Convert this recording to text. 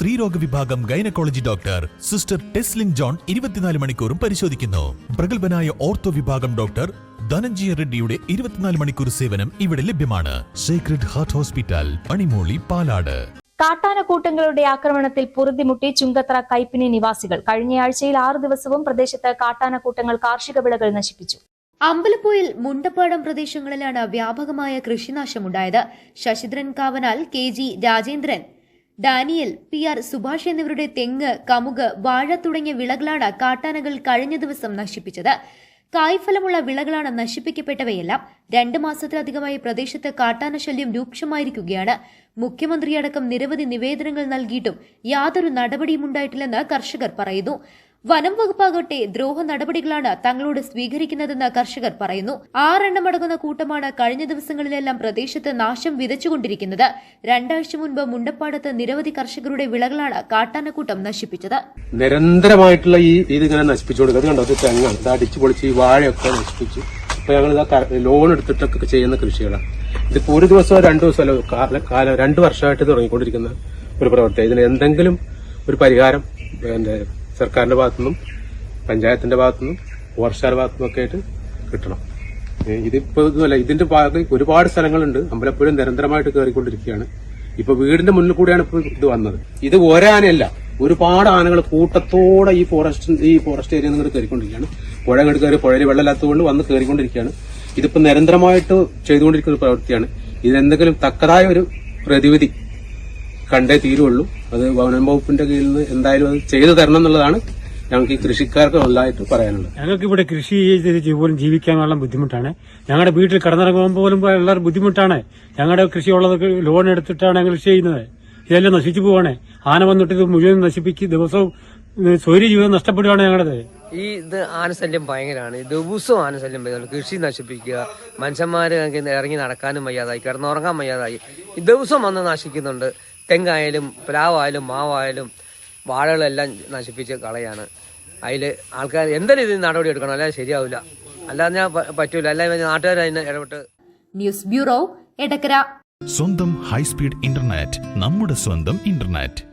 സ്ത്രീരോഗ വിഭാഗം gynaecology doctor sister Teslin John ഇരുപത്തിനാല് മണിക്കൂറും പരിശോധിക്കുന്നു. പ്രഗത്ഭനായ ഓർത്തോ വിഭാഗം ഡോക്ടർ ധനഞ്ജയ റെഡ്ഡിയുടെ ഇരുപത്തിനാല് മണിക്കൂർ സേവനം ഇവിടെ ലഭ്യമാണ്. സീക്രട്ട് ഹാർട്ട് ഹോസ്പിറ്റൽ പണിമൂളി പാലാട്. കാട്ടാനക്കൂട്ടങ്ങളുടെ ആക്രമണത്തിൽ പൊറുതിമുട്ടി ചുങ്കത്ര കൈപ്പിനി നിവാസികൾ കഴിഞ്ഞയാഴ്ചയിൽ ആറു ദിവസവും പ്രദേശത്ത് കാട്ടാനക്കൂട്ടങ്ങൾ കാർഷിക വിളകൾ നശിപ്പിച്ചു. അമ്പലപ്പുഴയിൽ മുണ്ടപ്പാടം പ്രദേശങ്ങളിലാണ് വ്യാപകമായ കൃഷിനാശമുണ്ടായത്. Sasidharan Kavanal K G Rajendran Daniel P R Subhash എന്നിവരുടെ തെങ്ങ് കമുക് വാഴ തുടങ്ങിയ വിളകളാണ് കാട്ടാനകൾ കഴിഞ്ഞ ദിവസം നശിപ്പിച്ചത്. കായ്ഫലമുള്ള വിളകളാണ് നശിപ്പിക്കപ്പെട്ടവയെല്ലാം രണ്ട് മാസത്തിലധികമായി പ്രദേശത്ത് കാട്ടാന ശല്യം രൂക്ഷമായിരിക്കുകയാണ്. മുഖ്യമന്ത്രിയടക്കം നിരവധി നിവേദനങ്ങൾ നൽകിയിട്ടും യാതൊരു നടപടിയും ഉണ്ടായിട്ടില്ലെന്ന് കർഷകർ പറയുന്നു. വനം വകുപ്പാകട്ടെ ദ്രോഹ നടപടികളാണ് തങ്ങളോട് സ്വീകരിക്കുന്നതെന്ന് കർഷകർ പറയുന്നു. ആറെണ്ണം അടങ്ങുന്ന കൂട്ടമാണ് കഴിഞ്ഞ ദിവസങ്ങളിലെല്ലാം പ്രദേശത്ത് നാശം വിതച്ചുകൊണ്ടിരിക്കുന്നത്. രണ്ടാഴ്ച മുൻപ് മുണ്ടപ്പാടത്ത് നിരവധി കർഷകരുടെ വിളകളാണ് കാട്ടാനക്കൂട്ടം നശിപ്പിച്ചത്. നിരന്തരമായിട്ടുള്ള ഈ ഇതിങ്ങനെ നശിപ്പിച്ചു കൊടുക്കുക കണ്ടോ? ഇത് ഈ വാഴയൊക്കെ നശിപ്പിച്ചു. ഞങ്ങൾ ലോൺ എടുത്തിട്ടൊക്കെ ചെയ്യുന്ന കൃഷികളാണ്. ഇതിപ്പോ ഒരു ദിവസമോ രണ്ടു ദിവസമല്ലോ കാലം രണ്ടു വർഷമായിട്ട് തുടങ്ങിക്കൊണ്ടിരിക്കുന്ന ഒരു പ്രവൃത്തി ഇതിന് എന്തെങ്കിലും ഒരു പരിഹാരം സർക്കാരിന്റെ ഭാഗത്തുനിന്നും പഞ്ചായത്തിന്റെ ഭാഗത്തുനിന്നും ഫോറസ്റ്റുകാരുടെ ഭാഗത്തുനിന്നും ഒക്കെ ആയിട്ട് കിട്ടണം. ഇതിപ്പോ ഇതുമല്ല ഇതിന്റെ ഭാഗത്ത് ഒരുപാട് സ്ഥലങ്ങളുണ്ട്. അമ്പലപ്പുഴ നിരന്തരമായിട്ട് കയറിക്കൊണ്ടിരിക്കുകയാണ്. ഇപ്പൊ വീടിന്റെ മുന്നിൽ കൂടിയാണ് ഇപ്പൊ ഇത് വന്നത്. ഇത് ഒരാനയല്ല ഒരുപാട് ആനകൾ കൂട്ടത്തോടെ ഈ ഫോറസ്റ്റ് ഈ ഫോറസ്റ്റ് ഏരിയ നിങ്ങൾ കയറിക്കൊണ്ടിരിക്കുകയാണ്. പുഴ അങ്ങോട്ട് കയറി പുഴയിൽ വെള്ളമില്ലാത്തതുകൊണ്ട് വന്ന് കയറിക്കൊണ്ടിരിക്കുകയാണ്. ഇതിപ്പോ നിരന്തരമായിട്ട് ചെയ്തുകൊണ്ടിരിക്കുന്ന ഒരു പ്രവൃത്തിയാണ്. ഇതിനെന്തെങ്കിലും തക്കതായ ഒരു പ്രതിവിധി കണ്ടേ തീരുള്ളൂ. അത് വനം വകുപ്പിന്റെ കീഴിൽ നിന്ന് എന്തായാലും അത് ചെയ്തു തരണം എന്നുള്ളതാണ് ഞങ്ങൾക്ക് ഈ കൃഷിക്കാർക്ക് നല്ലതായിട്ട് പറയാനുള്ളത്. ഞങ്ങൾക്ക് ഇവിടെ കൃഷി ചെയ്ത് പോലും ജീവിക്കാൻ ബുദ്ധിമുട്ടാണ്. ഞങ്ങളുടെ വീട്ടിൽ കടന്നിറങ്ങുമ്പോൾ പോലും വളരെ ബുദ്ധിമുട്ടാണ്. ഞങ്ങളുടെ കൃഷി ഉള്ളത് ലോൺ എടുത്തിട്ടാണ് ഞങ്ങൾ കൃഷി ചെയ്യുന്നത്. ഇതെല്ലാം നശിച്ചു പോവാണ്. ആന വന്നിട്ട് ഇത് മുഴുവൻ നശിപ്പിക്കും ദിവസവും സ്വൈര്യ ജീവിതം നഷ്ടപ്പെടുകയാണ് ഞങ്ങളുടേത് ഈ ഇത് ആനശല്യം ഭയങ്കരമാണ് ദിവസവും ആനശല്യം വരുന്നുണ്ട് കൃഷി നശിപ്പിക്കുക മനുഷ്യന്മാർ ഇറങ്ങി നടക്കാനും വയ്യാതായി കിടന്നുറങ്ങാൻ വയ്യാതായി. ഈ ദിവസം വന്ന് നശിക്കുന്നുണ്ട്. തെങ്ങായാലും പ്ലാവായാലും മാവായാലും വാഴകളെല്ലാം നശിപ്പിച്ച് കളയാണ്. അതിൽ ആൾക്കാർ എന്തെങ്കിലും ഇതിന് നടപടി എടുക്കണം അല്ലാതെ ശരിയാവില്ല. അല്ലാതെ ഞാൻ പറ്റൂല. അല്ലാതെ നാട്ടുകാർ അതിന് ഇടപെട്ട് ന്യൂസ് ബ്യൂറോ എടക്കര. സ്വന്തം ഹൈസ്പീഡ് ഇന്റർനെറ്റ് നമ്മുടെ സ്വന്തം ഇന്റർനെറ്റ്.